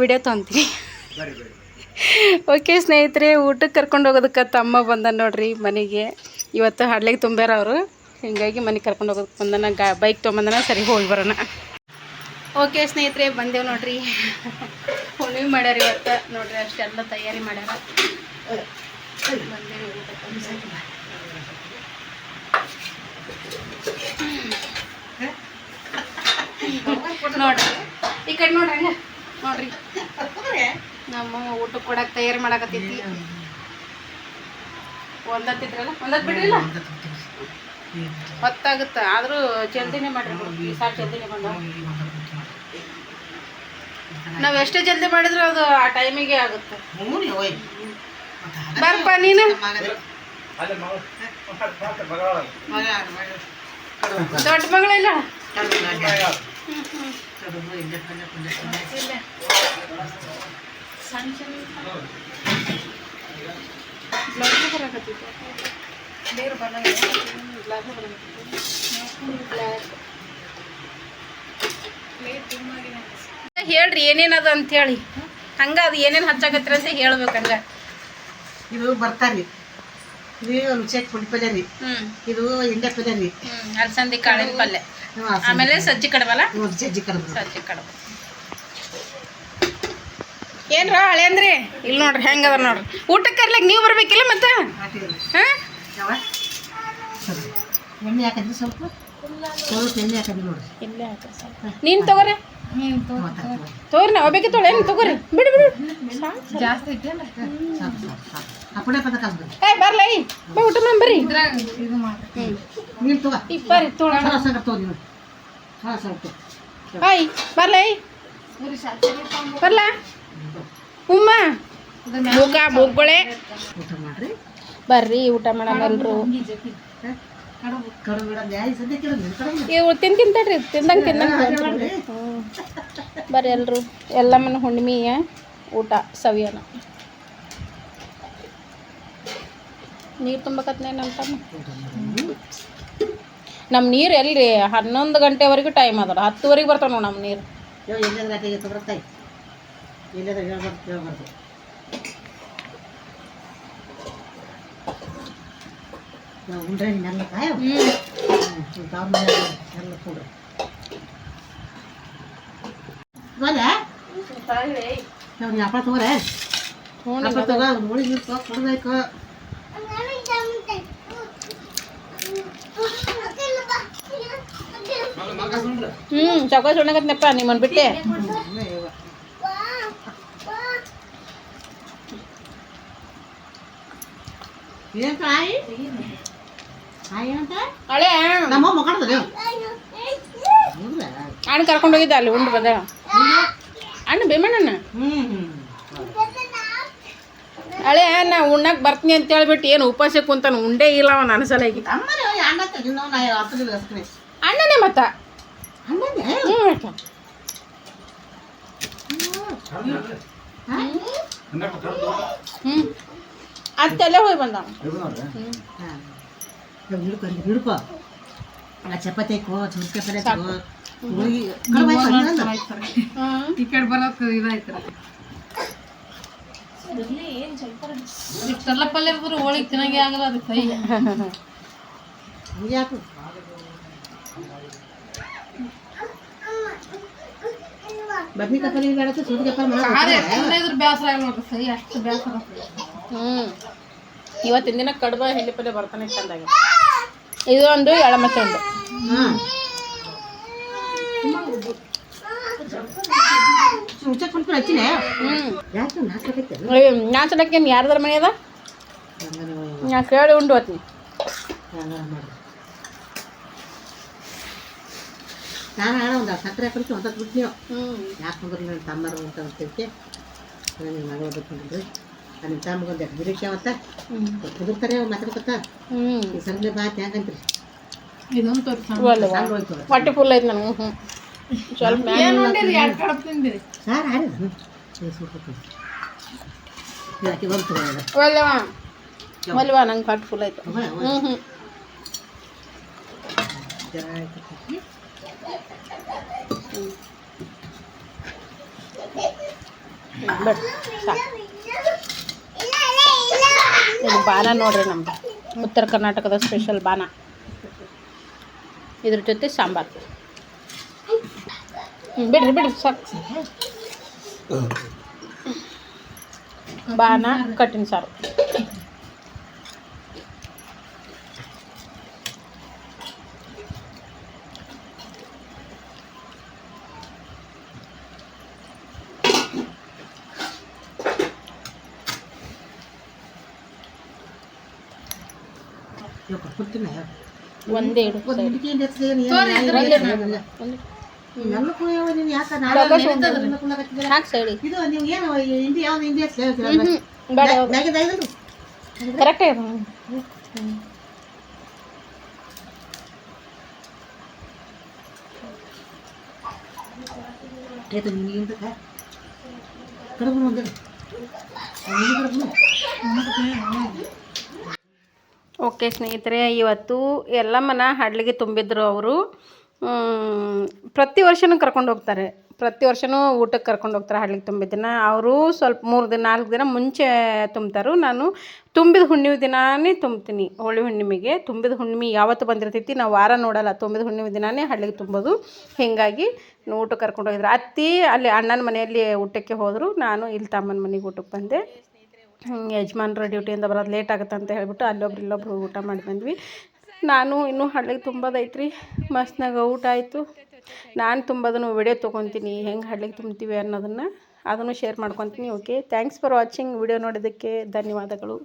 Video ತೊಂತೀನಿ okay ಸ್ನೇಹಿತರೆ ಊಟಕ್ಕೆ ಕರ್ಕೊಂಡು ಹೋಗೋದಕ್ಕೆ ತಮ್ಮ ಬಂದ ನೋಡ್ರಿ ಮನೆಗೆ. ಇವತ್ತು ಹಡ್ಲಿಗೆ ತುಂಬ್ಯಾರ ಅವರು ಹಿಂಗಾಗಿ ಮನೆಗೆ ಕರ್ಕೊಂಡು ಹೋಗೋದಕ್ಕೆ ಬಂದನ. ಗಾ ಬೈಕ್ ತೊಗೊಂಬಂದನ ಸರಿ ಹೋಗಿ ಬರೋಣ. ಓಕೆ ಸ್ನೇಹಿತರೆ ಬಂದೇವು ನೋಡ್ರಿ. ಹುಣ್ಣಿಮೆ ಮಾಡ್ಯಾರ ಇವತ್ತು. ನೋಡ್ರಿ ಅಷ್ಟೆಲ್ಲ ತಯಾರಿ ಮಾಡ್ಯಾರ. ನೋಡ್ರಿ. ಈ ಕಡೆ ನೋಡ್ರಿ ಹಂಗ. ನೋಡ್ರಿ. ನಮ್ಮ ಊಟಕ್ಕೆ ಕೊಡಕ್ಕೆ ತಯಾರಿ ಮಾಡಕತ್ತೈತಿ. ಒಂದತ್ತಿದ್ರಲ್ಲ? ಒಂದತ್ತು ಬಿಡ್ರಿಲ್ಲ? ಹೊತ್ತಾಗುತ್ತ. ಆದ್ರೂ ಜಲ್ದಿನೇ ಮಾಡ್ರಿ. ಈ ಸಾಕು ಜಲ್ದಿನೇ ಬಂದ. ನಾವ್ ಎಷ್ಟೇ ಜಲ್ದಿ ಮಾಡಿದ್ರು ಅದು ಆ ಟೈಮಿಗೆ ಆಗುತ್ತೆ. ಬರ್ಪ ನೀನು. ದೊಡ್ಡ ಮಗಳಿಲ್ಲ? ಇಲ್ಲ ಸಣ್ಣ ಅದ ಬೇರೆ ಬರಾಕತ್ತೈತಿ ಬ್ಲ್ಯಾಕ್ ಹೇಳ್ರಿ ಏನೇನದ ಅಂತ ಹೇಳಿ ಹಂಗ ಅದು ಏನೇನು ಹಚ್ಚಾಕತ್ರಿ ಅಂತ ಹೇಳ್ಬೇಕು ಹಂಗ ಇದು ಬರ್ತಾರಿ ಇದು ರುಚಿಯಾಗಿ ಪುಡಿ ಪಲ್ಯ ರೀ. ಇದು ಎಂಡೆ ಪಲ್ಯ ರೀ. ಅಲಸಂದಿ ಕಾಳಿನ ಪಲ್ಯ. ಆಮೇಲೆ ಸಜ್ಜಿ ಕಡಬಲ್ಲ? ಸಜ್ಜಿ ಕಡಬ. ಸಜ್ಜಿ ಕಡಬ. ಏನ್ರ ಹಳೆ ಅಂದ್ರಿ? ಇಲ್ಲಿ ನೋಡ್ರಿ ಹೆಂಗದ ನೋಡ್ರಿ. ಊಟಕ್ಕೆ ಕರ್ಲಿಕ್ಕೆ ನೀವು ಬರ್ಬೇಕಿಲ್ಲ ಮತ್ತೆ? ನೀನ್ ಹಾ? ಯಾವ? ಸರಿ. ಎಣ್ಣೆ ಹಾಕಿದ್ರಿ ಸ್ವಲ್ಪ? ಸ್ವಲ್ಪ ಎಣ್ಣೆ ಹಾಕಿದ್ರಿ ನೋಡ್ರಿ. ಇಲ್ಲೇ ಹಾಕ ನೀನು ತಗೋರಿ. ತೋರಿ ತಗೋರಿ. ನಾವು ಬೇಕಿತ್ತು ತೊಳೆ ತಗೋರಿ? ಬಿಡು ಬಿಡು. ಜಾಸ್ತಿ ಏ ಬರ್ಲ ಬಾ ಊಟ ಮಾಡಿ ಬರ್ರಿ. ನೀನು ತಗೋ ಬರ್ರಿ ತೊಳ ಸರ ತಗೋ. ನೀನು ಬರ್ಲ. ಬರ್ಲ? ಉಮ್ಮ. ಬೂಕ ಬೂಕ್ಗಳೇ ಊಟ ಮಾಡ್ರಿ. ಬರ್ರಿ ಊಟ ಯಾಯಿ ಸದ್ಯಕ್ಕೆ ಇವು ತಿಂತಾಡ್ರಿ ತಿಂದಂಗೆ ತಿಂದಂಗೆ ಬರ್ರಿ ಎಲ್ರು. ಎಲ್ಲ ಮನೆ ಹುಣ್ಣಿಮೆಯ ಊಟ ಸವಿಯೋಣ. ನೀರು ತುಂಬಕತ್ನೇ ನಮ್ಮ ತಮ್ಮ. ನಮ್ಮ ನೀರು ಎಲ್ರಿ ಹನ್ನೊಂದು ಗಂಟೆವರೆಗೂ ಟೈಮ್ ಅದ ಹತ್ತುವರೆಗೆ ಬರ್ತಾವ ನೋಡಿ ನಮ್ಮ ನೀರು. ಹ್ಞೂ ಹ್ಞೂ ಚೌಕಾಸಿ ಉಣ್ಣಕತ್ನಪ್ಪ ಬಿಟ್ಟೆ ನಮ್ಮ ಮಕ್ಕಳದ ಅಣ್ಣ ಕರ್ಕೊಂಡು ಹೋಗಿದ್ದ ಅಲ್ಲಿ ಉಂಡು ಬಂದ ಅಣ್ಣ ಭೀಮಣ್ಣ ಹ್ಮ್. ಹಳೆ ನಾ ಉಣ್ಣಕ್ಕೆ ಬರ್ತೀನಿ ಅಂತ ಹೇಳ್ಬಿಟ್ಟು ಏನು ಉಪವಾಸ ಕುಂತಾನ ಉಂಡೇ ಇಲ್ಲ ಅವನು ಅನಸಲಾಗಿ ಅಮ್ಮನೇ ಅಣ್ಣ ತಗಿನೋ ನಾ ಹತ್ತಲಿಲ್ಲ ಅಷ್ಟೇ ಅಣ್ಣನೇ ಮತ್ತ? ಅಣ್ಣನೇ? ಹ್ಞೂ ಅಕ್ಕ. ಹ್ಞೂ ಅತ್ತೆಲ್ಲ ಹೋಗಿ ಬಂದ ಹಿಡ್ಕೊ ಹಿಡ್ಕೊ. ಆ ಚಪಾತಿ ಹಾಕೋ ಚುರ್ಕೆ ಪಲ್ಯ ತಗೋ ಹೋಗಿ ಕಡ್ಬ್ ಆಯ್ತು, ಇನ್ನೊಂದು. ಹ್ಞೂ ಈ ಕಡೆ ಬರೋಕೆ ಇದಾಯ್ತು ಇಷ್ಟೆಲ್ಲ ಪಲ್ಯ ಇರ್ತಾರೆ ಹೋಳಿಗೆ ತಿನ್ನಂಗೆ ಆಗಲ್ಲ ಅದು ಕೈ. ಬದ್ನಿಕಾಯಿ ಪಲ್ಯ ಪಲ್ಯ ಬೇಸರ ಆಗಲ್ಲ ನೋಡ್ರಿ ಕೈ ಅಷ್ಟು ಬೇಸರ. ಹ್ಞೂ ಇವತ್ತಿನ ದಿನ ಕಡುಬ ಹಿಂಡಿ ಪಲ್ಯ ಬರ್ತಾನೆ ಚಂದಾಗಿ ಇದು ಒಂದು ಎಳಮಚ್ಚ ಒಂದು. ಹ್ಞೂ ಯಾಕೆ ನಾಲ್ಕೈತೆ ನಾಚಲಕ್ಕೆ ಯಾರ್ದಾರ ಮನೆ ಅದ? ನಾ ಕೇಳಿ ಉಂಡು ಹೋಗ್ತೀನಿ ನಾನು ಹೇಳ ಒಂದು ಸಕ್ಕರೆ ಹಾಕಿ ಒಂದತ್ತು ಬಿಟ್ಟು ನೀವು ಹ್ಞೂ ಯಾಕೆ ಬಂದ್ರೆ ನನ್ನ ತಮ್ಮರು ಅಂತ ಅಂತೈತೆ ನನ್ನ ಮಗಳು ನನ್ನ ತಮ್ಮಗೊಂದು ಅವತ್ತ. ಮಾತಾಡ್ಕೊತ ಈ ಸಂಜೆ ಬಾತ್ ಹೆಂಗಂತ್ರಿ? ಇದೊಂದು ಹೊಟ್ಟೆ ಫುಲ್ ಐತೆ ನನಗೆ ಹ್ಞೂ ಸ್ವಲ್ಪ ಸಾರು ಯಾಕೆ ಬಂತು ಒಲ್ಲೆವಾ ನಂಗೆ ಫುಲ್ ಆಯ್ತು. ಹ್ಞೂ ಹ್ಞೂ ಬಟ್ ಇದು ಬಾನ ನೋಡ್ರಿ ನಮ್ದು. ಉತ್ತರ ಕರ್ನಾಟಕದ ಸ್ಪೆಷಲ್ ಬಾನ. ಇದ್ರ ಜೊತೆ ಸಾಂಬಾರು. ಬಿಡ್ರಿ ಬಿಡ್ರಿ ಸಾಕು ಬಾನ ಕಟ್ಟಿನ ಸಾರು ಇವಾಗ ಕೊಡ್ತೀನಿ ನನ್ನ ನೀನು ಯಾಕೆ ನಾಳೆ ಸೈಡಿ. ಇದು ನೀವು ಏನು ಹಿಂದಿ ಹಿಂದಿ ಹೆಸ್ರು ಹೇಳ್ತೀರ ಕರೆಕ್ಟೇ ಕಡಬು ಓಕೆ ಸ್ನೇಹಿತರೆ ಇವತ್ತು ಎಲ್ಲಮ್ಮನ ಹಡ್ಲಿಗೆ ತುಂಬಿದ್ರು ಅವರು. ಪ್ರತಿ ವರ್ಷವೂ ಕರ್ಕೊಂಡು ಹೋಗ್ತಾರೆ. ಪ್ರತಿ ವರ್ಷವೂ ಊಟಕ್ಕೆ ಕರ್ಕೊಂಡು ಹೋಗ್ತಾರೆ ಹಳ್ಳಿಗೆ ತುಂಬಿದ ದಿನ. ಅವರು ಸ್ವಲ್ಪ ಮೂರು ದಿನ, ನಾಲ್ಕು ದಿನ ಮುಂಚೆ ತುಂಬ್ತಾರೆ. ನಾನು ತುಂಬಿದ ಹುಣ್ಣಿಮೆ ದಿನಾನೇ ತುಂಬ್ತೀನಿ ಹೋಳಿ ಹುಣ್ಣಿಮೆಗೆ. ತುಂಬಿದ ಹುಣ್ಣಿಮೆ ಯಾವತ್ತು ಬಂದಿರ್ತೈತಿ ನಾವು ವಾರ ನೋಡಲ್ಲ. ತುಂಬಿದ ಹುಣ್ಣಿಮೆ ದಿನಾನೇ ಹಳ್ಳಿಗೆ ತುಂಬೋದು. ಹೀಗಾಗಿ ಊಟಕ್ಕೆ ಕರ್ಕೊಂಡು ಹೋಗಿದ್ರು. ಅತ್ತಿ ಅಲ್ಲಿ ಅಣ್ಣನ ಮನೆಯಲ್ಲಿ ಊಟಕ್ಕೆ ಹೋದರು. ನಾನು ಇಲ್ಲಿ ತಮ್ಮನ ಮನೆಗೆ ಊಟಕ್ಕೆ ಬಂದೆ. ಯಜಮಾನ್ರ ಡ್ಯೂಟಿಯಿಂದ ಬರೋದು ಲೇಟ್ ಆಗುತ್ತೆ ಅಂತ ಹೇಳಿಬಿಟ್ಟು ಅಲ್ಲೊಬ್ರು ಇಲ್ಲೊಬ್ರು ಊಟ ಮಾಡಿ ಬಂದ್ವಿ. ನಾನು ಇನ್ನೂ ಹಳ್ಳಿಗೆ ತುಂಬೋದೈತ್ರಿ ಮಸ್ತ್ನಾಗ ಊಟ ಆಯಿತು. ನಾನು ತುಂಬೋದನ್ನು ವಿಡಿಯೋ ತೊಗೊತೀನಿ. ಹೆಂಗೆ ಹಳ್ಳಿಗೆ ತುಂಬ್ತೀವಿ ಅನ್ನೋದನ್ನು ಅದನ್ನು ಶೇರ್ ಮಾಡ್ಕೊತೀನಿ. Okay thanks for watching video ನೋಡೋದಕ್ಕೆ ಧನ್ಯವಾದಗಳು.